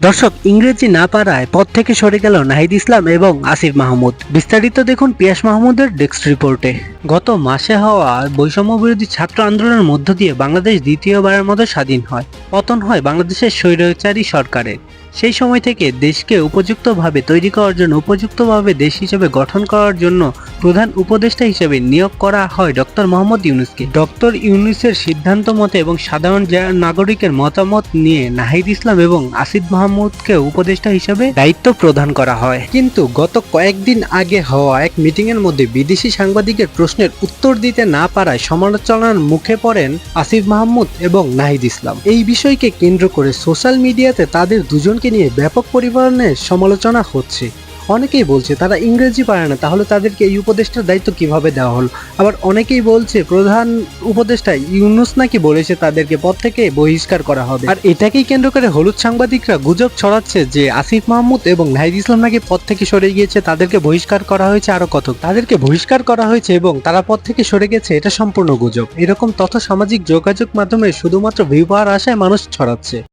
দর্শক, ইংরেজি না পারায় পথ থেকে সরে গেল নাহিদ ইসলাম এবং আসিফ মাহমুদ। বিস্তারিত দেখুন পিয়াস মাহমুদের ডেস্ক রিপোর্টে। গত মাসে হওয়া বৈষম্য বিরোধী ছাত্র আন্দোলনের মধ্য দিয়ে বাংলাদেশ দ্বিতীয়বারের মতো স্বাধীন হয়। পতন হয় বাংলাদেশের স্বৈরাচারী সরকারের। সেই সময় থেকে দেশকে উপযুক্তভাবে তৈরি করার জন্য, উপযুক্তভাবে দেশ হিসেবে গঠন করার জন্য প্রধান উপদেষ্টা হিসেবে নিয়োগ করা হয় ডক্টর মোহাম্মদ ইউনুসকে। ডক্টর ইউনুসের সিদ্ধান্ত মতে এবং সাধারণ নাগরিকের মতামত নিয়ে নাহিদ ইসলাম এবং আসিফ মাহমুদকে উপদেষ্টা হিসেবে দায়িত্ব প্রদান করা হয়। কিন্তু গত কয়েকদিন আগে হওয়া এক মিটিং এর মধ্যে বিদেশি সাংবাদিকের প্রশ্নের উত্তর দিতে না পারায় সমালোচনার মুখে পড়েন আসিফ মাহমুদ এবং নাহিদ ইসলাম। এই বিষয়কে কেন্দ্র করে সোশ্যাল মিডিয়াতে তাদের দুজনকে নিয়ে ব্যাপক পরিমাণে সমালোচনা হচ্ছে। অনেকেই বলছে, তারা ইংরেজি পারে না, তাহলে তাদেরকে এই উপদেষ্টার দায়িত্ব কীভাবে দেওয়া হলো? আবার অনেকেই বলছে, প্রধান উপদেষ্টা ইউনুস নাকি বলেছে তাদেরকে পদ থেকে বহিষ্কার করা হবে। আর এটাকেই কেন্দ্র করে হলুদ সাংবাদিকরা গুজব ছড়াচ্ছে যে, আসিফ মাহমুদ এবং নাহিদ ইসলাম নাকি পদ থেকে সরে গিয়েছে, তাদেরকে বহিষ্কার করা হয়েছে আরও কত তাদেরকে বহিষ্কার করা হয়েছে এবং তারা পদ থেকে সরে গেছে, এটা সম্পূর্ণ গুজব। এরকম তথ্য সামাজিক যোগাযোগ মাধ্যমে শুধুমাত্র ভিউ পাওয়ার আশায় মানুষ ছড়াচ্ছে।